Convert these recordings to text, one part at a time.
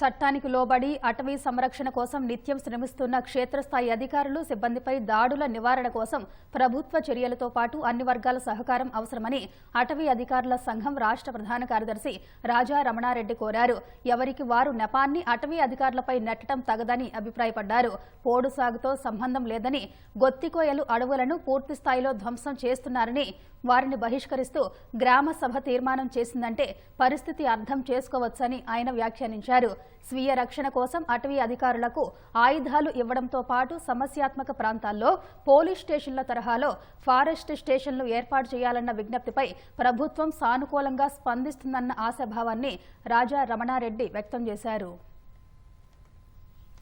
చట్టానికి లోబడి అటవీ సంరక్షణ కోసం నిత్యం శ్రమిస్తున్న క్షేత్రస్థాయి అధికారులు సిబ్బందిపై దాడుల నివారణ కోసం ప్రభుత్వ చర్యలతో పాటు అన్ని వర్గాల సహకారం అవసరమని అటవీ అధికారుల సంఘం రాష్ట్ర ప్రధాన కార్యదర్శి రాజా రమణారెడ్డి కోరారు. ఎవరికి వారు నెపాన్ని అటవీ అధికారులపై నెట్టడం తగదని అభిప్రాయపడ్డారు. పోడు సాగుతో సంబంధం లేదని గొత్తికోయలు అడవులను పూర్తి స్థాయిలో ధ్వంసం చేస్తున్నారని వారిని బహిష్కరిస్తూ గ్రామ సభ తీర్మానం చేసిందంటే పరిస్థితి అర్థం చేసుకోవచ్చని ఆయన వ్యాఖ్యానించారు. స్వీయ రక్షణ కోసం అటవీ అధికారులకు ఆయుధాలు ఇవ్వడంతో పాటు సమస్యాత్మక ప్రాంతాల్లో పోలీస్ స్టేషన్ల తరహాలో ఫారెస్ట్ స్టేషన్లు ఏర్పాటు చేయాలన్న విజ్ఞప్తిపై ప్రభుత్వం సానుకూలంగా స్పందిస్తుందన్న ఆశాభావాన్ని రాజా రమణారెడ్డి వ్యక్తం చేశారు.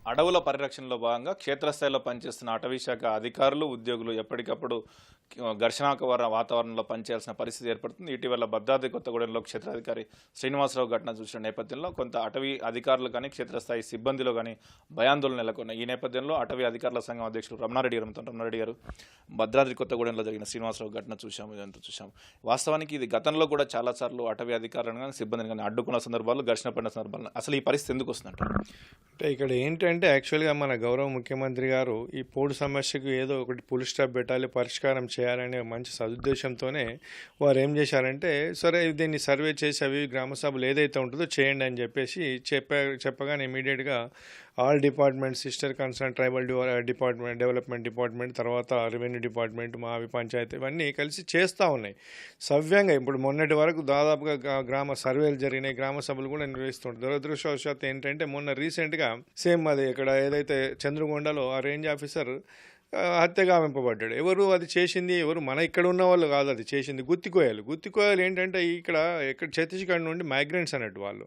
అడవుల పరిరక్షణలో భాగంగా క్షేత్రస్థాయిలో పనిచేస్తున్న అటవీ శాఖ అధికారులు ఉద్యోగులు ఎప్పటికప్పుడు ఘర్షణాక వాతావరణంలో పనిచేయాల్సిన పరిస్థితి ఏర్పడుతుంది. ఇటీవల భద్రాద్రి కొత్తగూడెంలో క్షేత్రాధికారి శ్రీనివాసరావు ఘటన చూసిన నేపథ్యంలో కొంత అటవీ అధికారులు కానీ క్షేత్రస్థాయి సిబ్బందిలో కానీ భయాందోళన నెలకొన్నాయి. ఈ నేపథ్యంలో అటవీ అధికారుల సంఘం అధ్యక్షులు రమణారెడ్డి గారు రమణారెడ్డి గారు భద్రాద్రి కొత్తగూడెంలో జరిగిన శ్రీనివాసరావు ఘటన చూశాము ఇదంతా చూశాము. వాస్తవానికి ఇది గతంలో కూడా చాలాసార్లు అటవీ అధికారులను కానీ సిబ్బందిని కానీ అడ్డుకున్న సందర్భాలు ఘర్షణ పడిన సందర్భాలు. అసలు ఈ పరిస్థితి ఎందుకు వస్తుందంట అంటే ఇక్కడ ఏంటంటే యాక్చువల్గా మన గౌరవ ముఖ్యమంత్రి గారు ఈ పోడు సమస్యకు ఏదో ఒకటి పులి స్టాప్ పెట్టాలి పరిష్కారం చేయాలనే మంచి సదుద్దేశంతోనే వారు ఏం చేశారంటే సరే దీన్ని సర్వే చేసి అవి గ్రామ సభలు ఏదైతే ఉంటుందో చేయండి అని చెప్పేసి చెప్పా చెప్పగానే ఇమీడియట్గా all department sister concern tribal department development department తర్వాత రెవెన్యూ డిపార్ట్మెంట్ మావి పంచాయతీ ఇవన్నీ కలిసి చేస్తూ ఉన్నాయి. సవ్యంగా ఇప్పుడు మొన్నటి వరకు దాదాపుగా గ్రామ సర్వేలు జరిగినాయి. గ్రామ సభలు కూడా నిర్వహిస్తుంటారు. దురదృష్టవశాత్తు ఏంటంటే మొన్న రీసెంట్గా సేమ్ అది ఇక్కడ ఏదైతే చంద్రగొండలో ఆ రేంజ్ ఆఫీసర్ హత్యగా వింపబడ్డాడు ఎవరు అది చేసింది? ఎవరు మన ఇక్కడ ఉన్న వాళ్ళు కాదు అది చేసింది. గుత్తికోయాలు. గుత్తికోయాలు ఏంటంటే ఇక్కడ ఇక్కడ ఛత్తీస్గఢ్ నుండి మైగ్రెంట్స్ అన్నట్టు వాళ్ళు.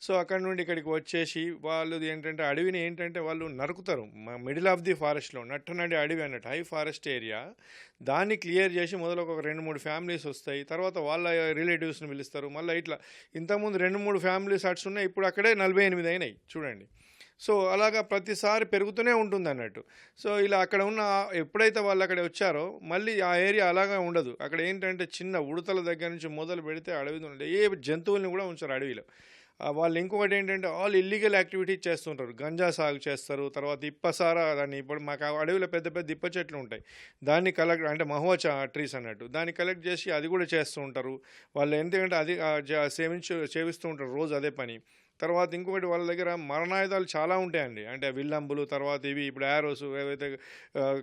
సో అక్కడ నుండి ఇక్కడికి వచ్చేసి వాళ్ళు ఏంటంటే అడవిని ఏంటంటే వాళ్ళు నరుకుతారు. మిడిల్ ఆఫ్ ది ఫారెస్ట్లో నట్టనడి అడవి అన్నట్టు హై ఫారెస్ట్ ఏరియా. దాన్ని క్లియర్ చేసి మొదలు ఒక రెండు మూడు ఫ్యామిలీస్ వస్తాయి. తర్వాత వాళ్ళ రిలేటివ్స్ని పిలుస్తారు. మళ్ళీ ఇట్లా ఇంతకుముందు రెండు మూడు ఫ్యామిలీస్ అట్స్ ఉన్నాయి. ఇప్పుడు అక్కడే నలభై ఎనిమిది అయినాయి. చూడండి. సో అలాగా ప్రతిసారి పెరుగుతూనే ఉంటుంది అన్నట్టు. సో ఇలా అక్కడ ఉన్న ఎప్పుడైతే వాళ్ళు అక్కడ వచ్చారో మళ్ళీ ఆ ఏరియా అలాగా ఉండదు. అక్కడ ఏంటంటే చిన్న ఉడతల దగ్గర నుంచి మొదలు పెడితే అడవి ఉండే ఏ జంతువుల్ని కూడా ఉంచారు అడవిలో. వాళ్ళు ఇంకొకటి ఏంటంటే ఆల్ ఇల్లీగల్ యాక్టివిటీస్ చేస్తుంటారు. గంజా సాగు చేస్తారు. తర్వాత ఇప్పసారా దాన్ని ఇప్పుడు మాకు ఆ అడవిలో పెద్ద పెద్ద ఇప్ప చెట్లు ఉంటాయి. దాన్ని కలెక్ట్ అంటే మహోచ ట్రీస్ అన్నట్టు. దాన్ని కలెక్ట్ చేసి అది కూడా చేస్తూ ఉంటారు. వాళ్ళు ఎందుకంటే అది సేవించు సేవిస్తూ ఉంటారు రోజు అదే పని. తర్వాత ఇంకొకటి వాళ్ళ దగ్గర మరణాయుధాలు చాలా ఉంటాయండి. అంటే విల్లంబులు తర్వాత ఇవి ఇప్పుడు యారోస్ ఏవైతే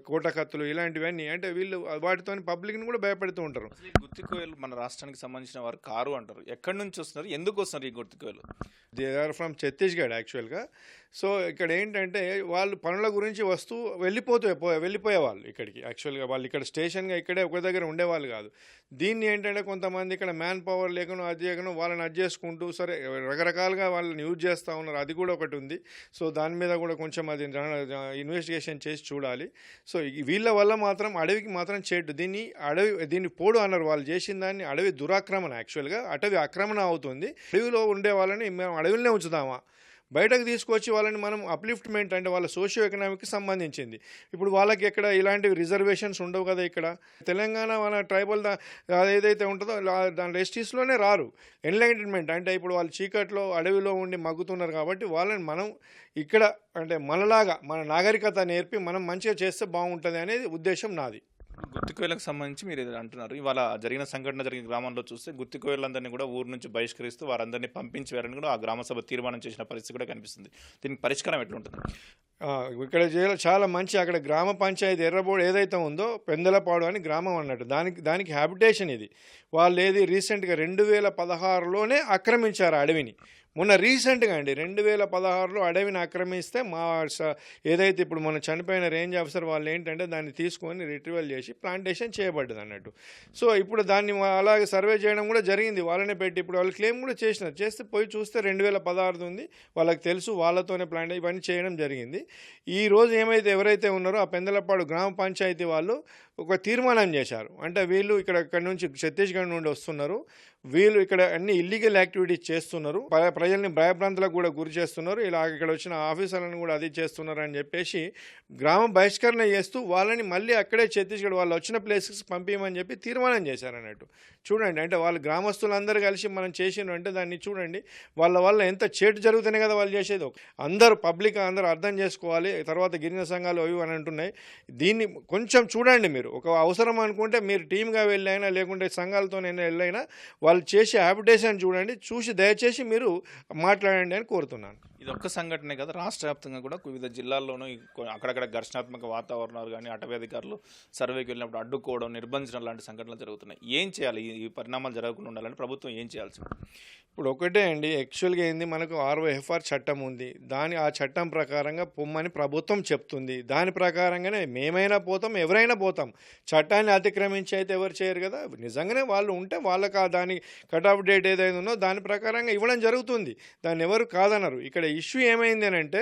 కోటకత్తులు ఇలాంటివన్నీ అంటే వీళ్ళు వాటితో పబ్లిక్ని కూడా భయపెడుతూ ఉంటారు. గుత్తికోయలు మన రాష్ట్రానికి సంబంధించిన వారు కారు అంటారు. ఎక్కడి నుంచి వస్తున్నారు? ఎందుకు వస్తున్నారు ఈ గుత్తికోయలు దే ఆర్ ఫ్రమ్ ఛత్తీస్గఢ్ యాక్చువల్గా. సో ఇక్కడ ఏంటంటే వాళ్ళు పనుల గురించి వస్తూ వెళ్ళిపోతూ వెళ్ళిపోయే వాళ్ళు ఇక్కడికి. యాక్చువల్గా వాళ్ళు ఇక్కడ స్టేషన్గా ఇక్కడే ఒక దగ్గర ఉండేవాళ్ళు కాదు. దీన్ని ఏంటంటే కొంతమంది ఇక్కడ మ్యాన్ పవర్ లేకుండా అది లేకుండా వాళ్ళని అది చేసుకుంటూ సరే రకరకాలుగా వాళ్ళని యూజ్ చేస్తూ ఉన్నారు. అది కూడా ఒకటి ఉంది. సో దాని మీద కూడా కొంచెం అది ఇన్వెస్టిగేషన్ చేసి చూడాలి. సో వీళ్ళ వల్ల మాత్రం అడవికి మాత్రం చేటు. దీన్ని అడవి దీన్ని పోడు అన్నారు. వాళ్ళు చేసిన దాన్ని అడవి దురాక్రమణ. యాక్చువల్గా అటవి ఆక్రమణ అవుతుంది. అడవిలో ఉండే వాళ్ళని మేము అడవిలోనే ఉంచుదామా బయటకు తీసుకొచ్చి వాళ్ళని మనం అప్లిఫ్ట్మెంట్ అంటే వాళ్ళ సోషియో ఎకనామిక్కి సంబంధించింది. ఇప్పుడు వాళ్ళకి ఎక్కడ ఇలాంటివి రిజర్వేషన్స్ ఉండవు కదా ఇక్కడ? తెలంగాణ మన ట్రైబల్ ఏదైతే ఉంటుందో దాని ఎస్టీస్లోనే రారు. ఎన్లైటన్మెంట్ అంటే ఇప్పుడు వాళ్ళు చీకట్లో అడవిలో ఉండి మగ్గుతున్నారు కాబట్టి వాళ్ళని మనం ఇక్కడ అంటే మనలాగా మన నాగరికత నేర్పి మనం మంచిగా చేస్తే బాగుంటుంది అనేది ఉద్దేశం నాది. గుర్తికోయలకు సంబంధించి మీరు ఇది అంటున్నారు? ఇవాళ జరిగిన సంఘటన జరిగిన గ్రామంలో చూస్తే గుర్తికోయలందరినీ కూడా ఊరు నుంచి బహిష్కరిస్తూ వారందరినీ పంపించి వేరని కూడా ఆ గ్రామ సభ తీర్మానం చేసిన పరిస్థితి కూడా కనిపిస్తుంది. దీనికి పరిష్కారం ఎట్లుంటుంది? ఇక్కడ చాలా మంచి అక్కడ గ్రామ పంచాయతీ ఎర్రబోడు ఏదైతే ఉందో పెందలపాడు అని గ్రామం అన్నట్టు. దానికి దానికి హ్యాబిటేషన్ ఇది. వాళ్ళు ఏది రీసెంట్గా రెండు వేల పదహారులోనే ఆక్రమించారు అడవిని. మొన్న రీసెంట్గా అండి రెండు వేల పదహారులో అడవిని ఆక్రమిస్తే మా స- ఏదైతే ఇప్పుడు మన చనిపోయిన రేంజ్ ఆఫీసర్ వాళ్ళు ఏంటంటే దాన్ని తీసుకొని రిట్రీవల్ చేసి ప్లాంటేషన్ చేయబడ్డది అన్నట్టు. సో ఇప్పుడు దాన్ని అలాగే సర్వే చేయడం కూడా జరిగింది. వాళ్ళనే పెట్టి ఇప్పుడు వాళ్ళు క్లెయిమ్ కూడా చేసినారు. చేస్తే పోయి చూస్తే రెండు వేల పదహారుది ఉంది. వాళ్ళకి తెలుసు వాళ్ళతోనే ప్లాంట్ ఇవన్నీ చేయడం జరిగింది. ఈ రోజు ఏమైతే ఎవరైతే ఉన్నారో ఆ పెందలపాడు గ్రామ పంచాయతీ వాళ్ళు ఒక తీర్మానం చేశారు. అంటే వీళ్ళు ఇక్కడ ఇక్కడ నుంచి ఛత్తీస్గఢ్ నుండి వస్తున్నారు. వీళ్ళు ఇక్కడ అన్ని ఇల్లీగల్ యాక్టివిటీస్ చేస్తున్నారు. ప్రజల్ని భయభ్రాంతులకు కూడా గురి చేస్తున్నారు. ఇలా ఇక్కడ వచ్చిన ఆఫీసర్లను కూడా అది చేస్తున్నారు అని చెప్పేసి గ్రామ బహిష్కరణ చేస్తూ వాళ్ళని మళ్ళీ అక్కడే ఛత్తీస్గఢ్ వాళ్ళు వచ్చిన ప్లేసెస్ పంపించమని చెప్పి తీర్మానం చేశారన్నట్టు. చూడండి అంటే వాళ్ళు గ్రామస్తులందరూ కలిసి మనం చేసిన అంటే దాన్ని చూడండి. వాళ్ళ వల్ల ఎంత చేటు జరుగుతున్నాయి కదా వాళ్ళు చేసేది. అందరూ పబ్లిక్ అందరూ అర్థం చేసుకోవాలి. తర్వాత గిరిజన సంఘాలు అవి అని అంటున్నాయి. దీన్ని కొంచెం చూడండి మీరు. ఒక అవసరం అనుకుంటే మీరు టీమ్గా వెళ్ళైనా లేకుంటే సంఘాలతోనైనా వెళ్ళైనా వాళ్ళు చేసే హ్యాబిటేషన్ చూడండి చూసి దయచేసి మీరు మాట్లాడండి అని కోరుతున్నాను. ఇది ఒక్క సంఘటనే కదా రాష్ట్ర వ్యాప్తంగా కూడా వివిధ జిల్లాల్లోనూ అక్కడక్కడ ఘర్షణాత్మక వాతావరణాలు కానీ అటవీ అధికారులు సర్వేకి వెళ్ళినప్పుడు అడ్డుకోవడం నిర్బంధించడం లాంటి సంఘటనలు జరుగుతున్నాయి. ఏం చేయాలి? ఈ- పరిణామాలు జరగకుండా ఉండాలని ప్రభుత్వం ఏం చేయాల్సి ఇప్పుడు ఒకటే అండి యాక్చువల్గా ఏంది? మనకు ఆర్ఓఎఫ్ఆర్ చట్టం ఉంది. దాని ఆ చట్టం ప్రకారంగా పొమ్మని ప్రభుత్వం చెప్తుంది. దాని ప్రకారంగానే మేమైనా పోతాం ఎవరైనా పోతాం. చట్టాన్ని అతిక్రమించి అయితే ఎవరు చేయరు కదా? నిజంగానే వాళ్ళు ఉంటే వాళ్ళకి ఆ దాని కట్ ఆఫ్ డేట్ ఏదైనా ఉందో దాని ప్రకారంగా ఇవ్వడం జరుగుతుంది. దాన్ని ఎవరు కాదన్నారు ఇక్కడ ఇష్యూ ఏమైంది అని అంటే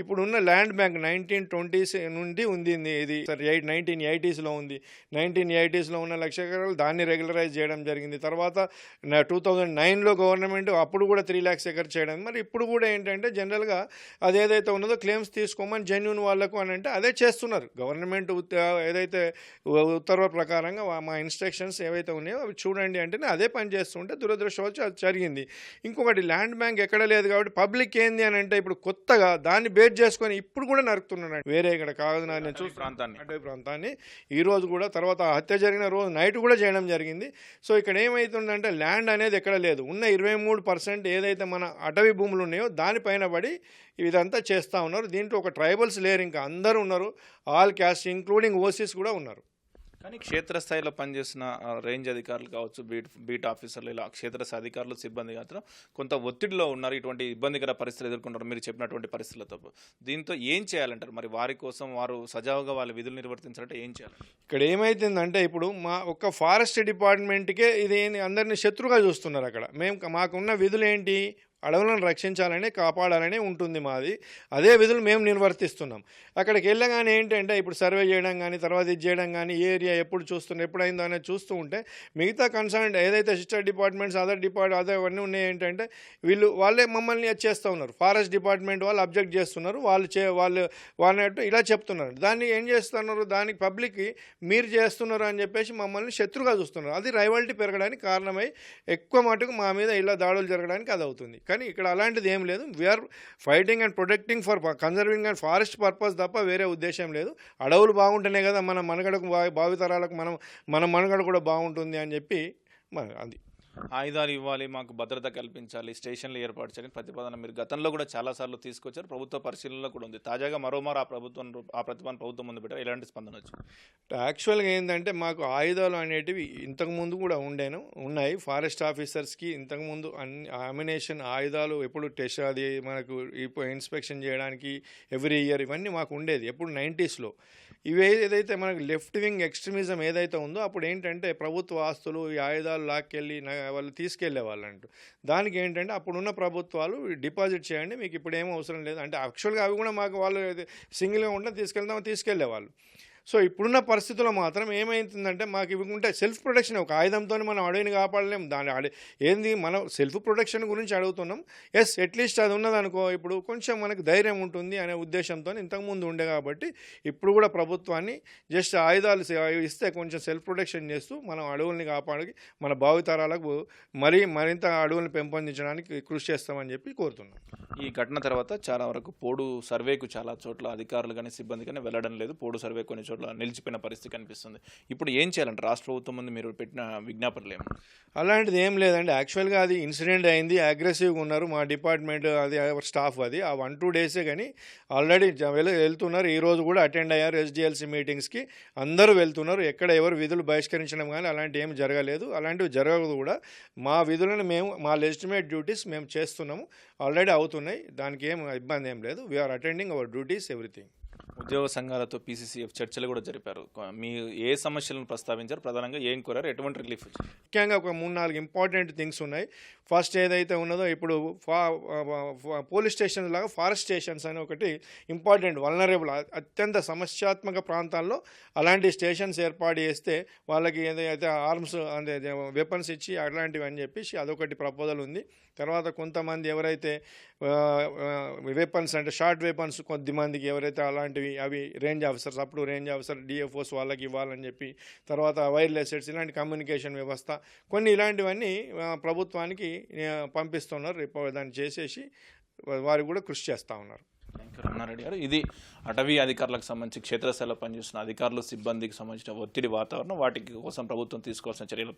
ఇప్పుడున్న ల్యాండ్ బ్యాంక్ నైన్టీన్ ట్వంటీస్ నుండి ఉంది ఇది సార్ ఎయిట్ నైన్టీన్ ఎయిటీస్లో ఉంది. నైన్టీన్ ఎయిటీస్లో ఉన్న లక్ష ఎకరాలు దాన్ని రెగ్యులరైజ్ చేయడం జరిగింది. తర్వాత టూ థౌజండ్ నైన్లో గవర్నమెంట్ అప్పుడు కూడా త్రీ ల్యాక్స్ ఎకర్ చేయడం. మరి ఇప్పుడు కూడా ఏంటంటే జనరల్గా అదేదైతే ఉన్నదో క్లెయిమ్స్ తీసుకోమని జెన్యున్ వాళ్ళకు అని అంటే అదే చేస్తున్నారు. గవర్నమెంట్ ఏదైతే ఉత్తర్వుల ప్రకారంగా మా ఇన్స్ట్రక్షన్స్ ఏవైతే ఉన్నాయో అవి చూడండి అంటేనే అదే పని చేస్తుంటే దురదృష్టవచ్చు అది జరిగింది. ఇంకొకటి ల్యాండ్ బ్యాంక్ ఎక్కడ లేదు కాబట్టి పబ్లిక్ ఏంది అని అంటే ఇప్పుడు కొత్తగా దాన్ని బేస్ చేసుకొని ఇప్పుడు కూడా నరుకుతున్నాడు వేరే ఇక్కడ కాదు నేను చూస్తున్నాను ప్రాంతాన్ని. అటవీ ప్రాంతాన్ని. ఈ రోజు కూడా తర్వాత హత్య జరిగిన రోజు నైట్ కూడా చేయడం జరిగింది. సో ఇక్కడ ఏమవుతుందంటే ల్యాండ్ అనేది ఎక్కడ లేదు. ఉన్న ఇరవై మూడు పర్సెంట్ ఏదైతే మన అటవీ భూములు ఉన్నాయో దానిపైన పడి ఇదంతా చేస్తూ ఉన్నారు. దీంట్లో ఒక ట్రైబల్స్ లేరు ఇంకా. అందరూ ఉన్నారు. ఆల్ క్యాస్ట్ ఇంక్లూడింగ్ ఓసీస్ కూడా ఉన్నారు. కానీ క్షేత్రస్థాయిలో పనిచేసిన రేంజ్ అధికారులు కావచ్చు బీట్ బీట్ ఆఫీసర్లు ఇలా క్షేత్రస్థాయి అధికారులు సిబ్బంది మాత్రం కొంత ఒత్తిడిలో ఉన్నారు. ఇటువంటి ఇబ్బందికర పరిస్థితులు ఎదుర్కొంటారు. మీరు చెప్పినటువంటి పరిస్థితులతో దీంతో ఏం చేయాలంటారు? మరి వారి కోసం వారు సజావుగా వాళ్ళ విధులు నిర్వర్తించాలంటే ఏం చేయాలి ఇక్కడ ఏమైతుందంటే ఇప్పుడు మా ఒక్క ఫారెస్ట్ డిపార్ట్మెంట్కే ఇది అందరినీ అందరిని శత్రుగా చూస్తున్నారు అక్కడ. మేము మాకున్న విధులు ఏంటి అడవులను రక్షించాలని కాపాడాలని ఉంటుంది మాది. అదే విధులు మేము నిర్వర్తిస్తున్నాం. అక్కడికి వెళ్ళగానే ఏంటంటే ఇప్పుడు సర్వే చేయడం కానీ తర్వాత ఇది చేయడం కానీ ఏ ఏరియా ఎప్పుడు చూస్తున్నా ఎప్పుడైందో అనేది చూస్తూ ఉంటే మిగతా కన్సర్న్ ఏదైతే సిస్టర్ డిపార్ట్మెంట్స్ అదర్ డిపార్ట్ అదే అవన్నీ ఉన్నాయి ఏంటంటే వీళ్ళు వాళ్ళే మమ్మల్ని అది చేస్తూ ఉన్నారు. ఫారెస్ట్ డిపార్ట్మెంట్ వాళ్ళు అబ్జెక్ట్ చేస్తున్నారు. వాళ్ళు చే వాళ్ళు వాళ్ళని ఇలా చెప్తున్నారు. దాన్ని ఏం చేస్తున్నారు? దానికి పబ్లిక్కి మీరు చేస్తున్నారు అని చెప్పేసి మమ్మల్ని శత్రుగా చూస్తున్నారు. అది రైవాలిటీ పెరగడానికి కారణమై ఎక్కువ మటుకు మా మీద ఇలా దాడులు జరగడానికి అది అవుతుంది కానీ ఇక్కడ అలాంటిది ఏం లేదు. We are fighting and protecting for conserving and forest purpose తప్ప వేరే ఉద్దేశం లేదు. అడవులు బాగుంటేనే కదా మన మనుగడకు భావితరాలకు మనం మన మనుగడ కూడా బాగుంటుంది అని చెప్పి మన అది. ఆయుధాలు ఇవ్వాలి మాకు భద్రత కల్పించాలి స్టేషన్లు ఏర్పాటు చేయాలని ప్రతిపాదన మీరు గతంలో కూడా చాలాసార్లు తీసుకొచ్చారు. ప్రభుత్వ పరిశీలనలో కూడా ఉంది. తాజాగా మరోమారు ఆ ప్రభుత్వం ఆ ప్రతిపాదన ప్రభుత్వం ముందు పెట్టారు. ఎలాంటి స్పందన వచ్చింది? యాక్చువల్గా ఏంటంటే మాకు ఆయుధాలు అనేటివి ఇంతకుముందు కూడా ఉండేను ఉన్నాయి. ఫారెస్ట్ ఆఫీసర్స్కి ఇంతకుముందు అన్ని అమినేషన్ ఆయుధాలు ఎప్పుడు టెస్ట్ అది మనకు ఇప్పుడు ఇన్స్పెక్షన్ చేయడానికి ఎవ్రీ ఇయర్ ఇవన్నీ మాకు ఉండేది ఎప్పుడు నైంటీస్లో. ఇవి ఏదైతే మనకు లెఫ్ట్ వింగ్ ఎక్స్ట్రీమిజం ఏదైతే ఉందో అప్పుడు ఏంటంటే ప్రభుత్వ ఆస్తులు ఈ ఆయుధాలు లాక్కెళ్ళి వాళ్ళు తీసుకెళ్ళే వాళ్ళంటూ దానికి ఏంటంటే అప్పుడున్న ప్రభుత్వాలు డిపాజిట్ చేయండి మీకు ఇప్పుడు ఏం అవసరం లేదు. అంటే యాక్చువల్గా అవి కూడా మాకు వాళ్ళు సింగిల్గా ఉంటే తీసుకెళ్దాం తీసుకెళ్ళే వాళ్ళు సో ఇప్పుడున్న పరిస్థితుల్లో మాత్రం ఏమైతుందంటే మాకు ఇవి ఉంటే సెల్ఫ్ ప్రొటెక్షన్ ఒక ఆయుధంతో మనం అడవిని కాపాడలేం దాని అడి ఏంది మనం సెల్ఫ్ ప్రొటెక్షన్ గురించి అడుగుతున్నాం. ఎస్ అట్లీస్ట్ అది ఉన్నదనుకో ఇప్పుడు కొంచెం మనకు ధైర్యం ఉంటుంది అనే ఉద్దేశంతో ఇంతకుముందు ఉండే కాబట్టి ఇప్పుడు కూడా ప్రభుత్వాన్ని జస్ట్ ఆయుధాలు ఇస్తే కొంచెం సెల్ఫ్ ప్రొటెక్షన్ చేస్తూ మనం అడవుల్ని కాపాడి మన భావితరాలకు మరీ మరింత అడవుల్ని పెంపొందించడానికి కృషి చేస్తామని చెప్పి కోరుతున్నాం. ఈ ఘటన తర్వాత చాలా వరకు పోడు సర్వేకు చాలా చోట్ల అధికారులు కానీ సిబ్బంది కానీ వెళ్ళడం లేదు. పోడు సర్వే కొన్ని చోట్ల నిలిచిపోయిన పరిస్థితి కనిపిస్తుంది. ఇప్పుడు ఏం చేయాలంటే రాష్ట్ర ప్రభుత్వం ముందు మీరు పెట్టిన విజ్ఞాపనలు ఏమి అలాంటిది ఏం లేదండి. యాక్చువల్గా అది ఇన్సిడెంట్ అయింది. అగ్రెసివ్గా ఉన్నారు మా డిపార్ట్మెంట్ అది స్టాఫ్ అది. ఆ వన్ టూ డేసే కానీ ఆల్రెడీ వెళ్తున్నారు. ఈ రోజు కూడా అటెండ్ అయ్యారు ఎస్డిఎల్సి మీటింగ్స్కి. అందరూ వెళ్తున్నారు. ఎక్కడ ఎవరు విధులు బహిష్కరించడం కానీ అలాంటి ఏం జరగలేదు. అలాంటివి జరగదు కూడా. మా విధులను మేము మా లెజిటిమేట్ డ్యూటీస్ మేము చేస్తున్నాము. ఆల్రెడీ అవుతున్నాయి. దానికి ఏం ఇబ్బంది ఏం లేదు. We are attending our duties everything ఉద్యోగ సంఘాలతో పీసీసీఎఫ్ చర్చలు కూడా జరిపారు. మీ ఏ సమస్యలను ప్రస్తావించారు? ప్రధానంగా ఏం కోరారు? ఎటువంటి రిలీఫ్ ముఖ్యంగా ఒక మూడు నాలుగు ఇంపార్టెంట్ థింగ్స్ ఉన్నాయి. ఫస్ట్ ఏదైతే ఉన్నదో ఇప్పుడు ఫా పోలీస్ స్టేషన్ లాగా ఫారెస్ట్ స్టేషన్స్ అని ఒకటి ఇంపార్టెంట్ వలనరేబుల్ అత్యంత సమస్యాత్మక ప్రాంతాల్లో అలాంటి స్టేషన్స్ ఏర్పాటు చేస్తే వాళ్ళకి ఏదైతే ఆర్మ్స్ అంటే వెపన్స్ ఇచ్చి అట్లాంటివి అని చెప్పేసి అదొకటి ప్రపోజల్ ఉంది. తర్వాత కొంతమంది ఎవరైతే వెపన్స్ అంటే షార్ట్ వెపన్స్ కొద్దిమందికి ఎవరైతే అలాంటివి అవి రేంజ్ ఆఫీసర్స్ అప్పుడు రేంజ్ ఆఫీసర్ డిఎఫ్ఓస్ వాళ్ళకి ఇవ్వాలని చెప్పి తర్వాత వైర్లెస్ సెట్స్ ఇలాంటి కమ్యూనికేషన్ వ్యవస్థ కొన్ని ఇలాంటివన్నీ ప్రభుత్వానికి పంపిస్తున్నారు. రిపోర్ట్ దాన్ని చేసేసి వారు కూడా కృషి చేస్తూ ఉన్నారు. రమణారెడ్డి గారు ఇది అటవీ అధికారులకు సంబంధించి క్షేత్రస్థాయిలో పనిచేస్తున్న అధికారులు సిబ్బందికి సంబంధించిన ఒత్తిడి వాతావరణం వాటి కోసం ప్రభుత్వం తీసుకోవాల్సిన చర్యలు